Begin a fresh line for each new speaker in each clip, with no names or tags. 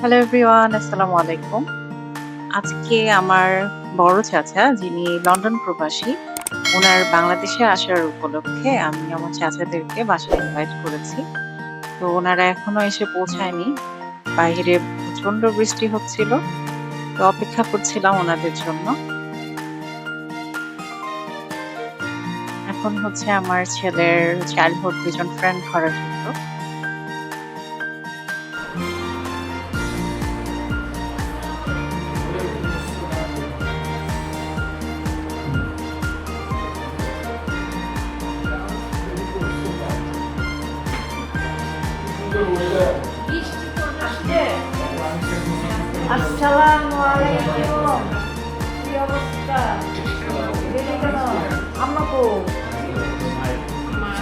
Hello everyone আসসালামু আলাইকুম আজকে আমার বড় চাচা, যিনি লন্ডন প্রবাসী, ওনার বাংলাদেশে আসার উপলক্ষে আমি আমার চাচাদেরকে বাসায় ইনভাইট করেছি। তো ওনারা এখনও এসে পৌঁছায়নি। বাইরে প্রচণ্ড বৃষ্টি হচ্ছিল। তো অপেক্ষা করছিলাম ওনাদের জন্য। এখন হচ্ছে আমার ছেলের চাইল্ডহুড দুজন ফ্রেন্ড ঘরে ঢুকলো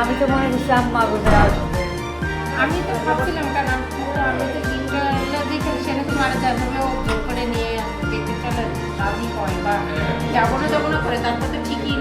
আমি
তো মনে করছি আম্মা
আমি তো ভাবছিলাম, কারণ আমি তো দিনটা দেখে সেটা মারা যাবে ও করে নিয়ে যাব। না যাব না করে তারপর তো ঠিকই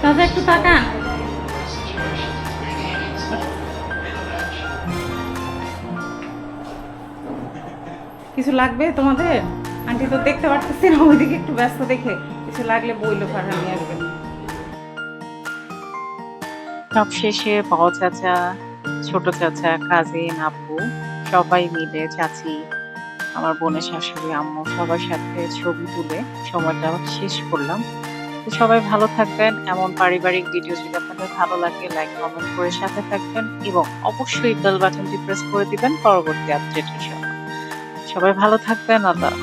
তাহলে
একটু তাকান কিছু লাগবে তোমাদের? আন্টি তো দেখতে পারতেছি না, ওইদিকে একটু ব্যস্ত দেখে। কিছু লাগলে বইলো ফারহান নিয়ে আসবেন
সব শেষে বড় চাচা, ছোট চাচা কাজিন আপু, সবাই মিলে চাচি, আমার বোনের শাশুড়ি, আম্মু সবার সাথে ছবি তুলে সময়টা শেষ করলাম। তো সবাই ভালো থাকবেন, এমন পারিবারিক ভিডিও যদি আপনাদের ভালো লাগে লাইক কমেন্ট করে সাথে থাকবেন এবং অবশ্যই বেল বাটনটি প্রেস করে দিবেন। পরবর্তী আপডেটের জন্য। সবাই ভালো থাকবেন আল্লাহ।